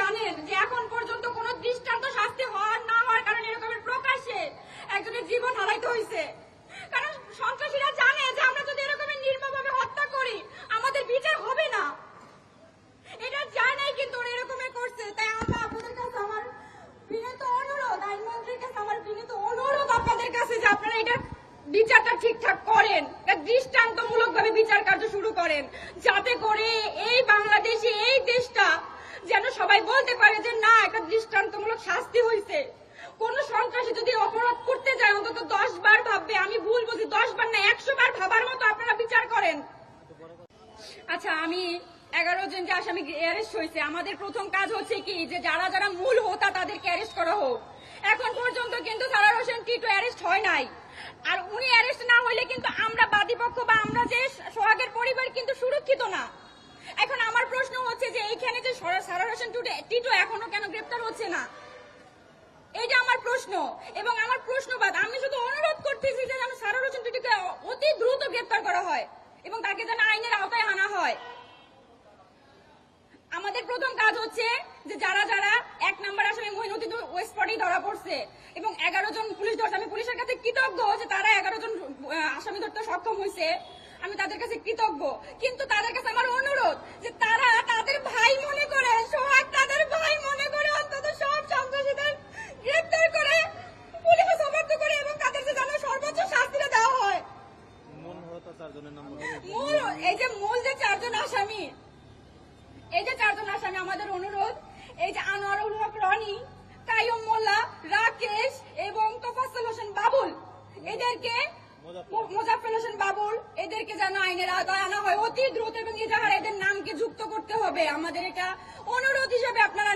জানেন যে এখন পর্যন্ত কোনো দৃষ্টান্ত শাস্তি হওয়ার না হওয়ার কারণে এরকমের প্রকাশ্যে একজনের জীবন হারাইতে হয়েছে কারণ সন্ত্রাসীরা জানে যে আমরা যদি এরকমের নির্মমভাবে হত্যা করি, আমাদের বিচার হবে না। এটা জানাই কিন্তু ওরা এরকমই করছে। তাই আমরা আপনাদের কাছে আমার বিনীত অনুরোধ, আইনমন্ত্রীর কাছে আমার বিনীত অনুরোধ আপনাদের কাছে যে আপনারা এটা বিচারটা ঠিকঠাক করেন দৃষ্টান্তমূলক ভাবে বিচার কার্য শুরু করেন। যাতে করে এই বাংলাদেশে এই দেশটা যেন সবাই বলতে পারে যে না, একটা দৃষ্টান্তমূলক শাস্তি হয়েছে কোন সন্ত্রাসী যদি অপরাধ করতে যায়, অন্তত দশ বার ভাববে, আমি ভুল বলছি, দশ বার না, একশো বার ভাবার মতো আপনারা বিচার করেন। আচ্ছা আমি এগারো জন যে আসামি অ্যারেস্ট হয়েছে। আমাদের প্রথম কাজ হচ্ছে কি, যে যারা যারা মূল হোতা, তাদেরকে অ্যারেস্ট করা হোক। এখন পর্যন্ত কিন্তু সারার হোসেন টিটু অ্যারেস্ট হয় নাই। আর উনি অ্যারেস্ট না হইলে কিন্তু আমরা বাদীপক্ষ বা আমরা যে সোহাগের পরিবার কিন্তু সুরক্ষিত না। এখন আমার প্রশ্ন হচ্ছে যে এইখানে যে সারার হোসেন টুটে- এখনও কেন গ্রেপ্তার হচ্ছে না? এইটা আমার প্রশ্ন, এবং আমার প্রশ্নবাদ। আমি শুধু অনুরোধ করতেছি যে যেন সারা হোসেন টুটুকে অতি দ্রুত গ্রেপ্তার করা হয়, এবং তাকে যেন আইনের আওতায় আনা হয়। আমাদের প্রথম কাজ হচ্ছে যে যারা যারা এক নাম্বার আসামি মহিনুদ্দিন ওই স্পটেই ধরা পড়ছে, এবং এগারো জন পুলিশ ধরছে। আমি পুলিশের কাছে কৃতজ্ঞ যে তারা এগারো জন আসামি ধরতে সক্ষম হয়েছে। আমি তাদের কাছে কৃতজ্ঞ। কিন্তু তাদের কাছে আমার অনুরোধ যে তারা তাদের ভাই মনে করে সোহাগ তাদের ভাই মনে করে অন্তত সব সন্ত্রাসীদের গ্রেপ্তার করে পুলিশে সমর্থ করে এবং তাদেরকে যেন সর্বোচ্চ শাস্তিটা দেওয়া হয় মূল হতা চারজনের নাম বলো। মূল এই যে মূল যে চারজন আসামি, এই যে চারজন আসামি, আমাদের অনুরোধ, এই যে আনোয়ার হক, রনি কায়ুম মোল্লা, রাকেশ এবং তোফাসুল হোসেন বাবুল, এদেরকে মুজাফর হোসেন বাবুল, এদেরকে যেন আইনের আওতায় আনা হয়। অতি দ্রুত এবং এজাহার এদের নামকে যুক্ত করতে হবে। আমাদের এটা অনুরোধ হিসেবে আপনার